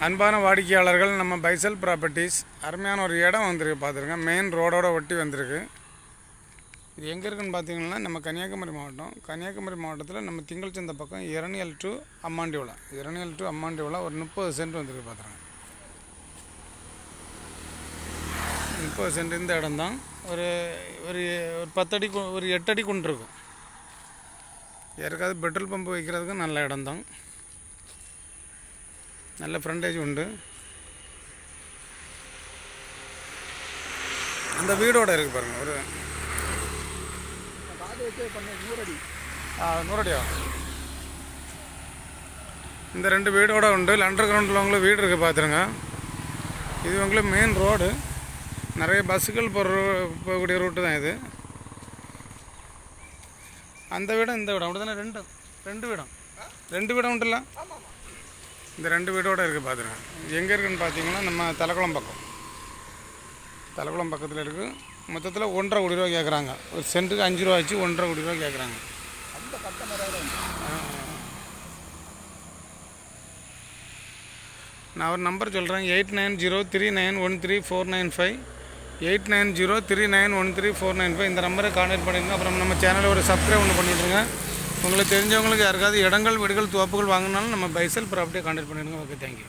அன்பான வாடிக்கையாளர்கள் நம்ம பைசல் ப்ராப்பர்ட்டிஸ் அருமையான ஒரு இடம் வந்திருக்கு பார்த்துருங்க. மெயின் ரோடோட ஒட்டி வந்திருக்கு. இது எங்கே இருக்குன்னு பார்த்தீங்கன்னா நம்ம கன்னியாகுமரி மாவட்டம். கன்னியாகுமரி மாவட்டத்தில் நம்ம திங்கள் சந்தை பக்கம் இரணியல் டு அம்மாண்டிவளம். இரணியல் டு அம்மாண்டிவளம் ஒரு முப்பது சென்ட் வந்திருக்கு பார்த்துருங்க. முப்பது சென்ட் இந்த இடம்தான் ஒரு ஒரு ஒரு பத்தடி கு- ஒரு எட்டடி கொண்டு இருக்கும் யாருக்காவது பெட்ரோல் பம்பு வைக்கிறதுக்கு நல்ல இடம்தான் நல்ல ஃப்ரண்டேஜ் உண்டு. அந்த வீடோட இருக்குது பாருங்கள் ஒரு நூறடி ஆ, நூறடியா? இந்த ரெண்டு வீடோட உண்டு. அண்டர் கிரவுண்டில் உங்களுக்கு வீடு இருக்குது பார்த்துருங்க இது உங்களுக்கு மெயின் ரோடு நிறைய பஸ்ஸுகள் போகிற போகக்கூடிய ரூட்டு தான் இது. அந்த வீடும் இந்த வீடும். அப்படி தானே ரெண்டு ரெண்டு வீடும். ரெண்டு வீடும் உண்டுல்ல? இந்த ரெண்டு வீடோட இருக்குது பார்த்துருங்க எங்கே இருக்குன்னு பார்த்தீங்கன்னா நம்ம தலக்குளம் பக்கம். தலக்குளம் பக்கத்தில் இருக்குது மொத்தத்தில் ஒன்றரை கோடி ரூபா கேட்குறாங்க ஒரு சென்ட்டுக்கு அஞ்சு ரூபா வச்சு ஒன்றரை கோடி ரூபா கேட்குறாங்க நான் ஒரு நம்பர் சொல்கிறேன் eight nine zero three nine one three four nine five. Eight nine zero three nine one three four nine five. இந்த நம்பரை கான்டாக்ட் பண்ணிடுங்க அப்புறம் நம்ம சேனலை ஒரு சப்ஸ்கிரைப் ஒன்று பண்ணிவிடுங்க உங்களுக்கு தெரிஞ்சவங்களுக்கு யாருக்காவது இடங்கள் வீடுகள் தோப்புகள் வாங்கினாலும் நம்ம பைசல் ப்ராப்பர்ட்டியை கான்டாக்ட் பண்ணிடுங்க. Okay thank you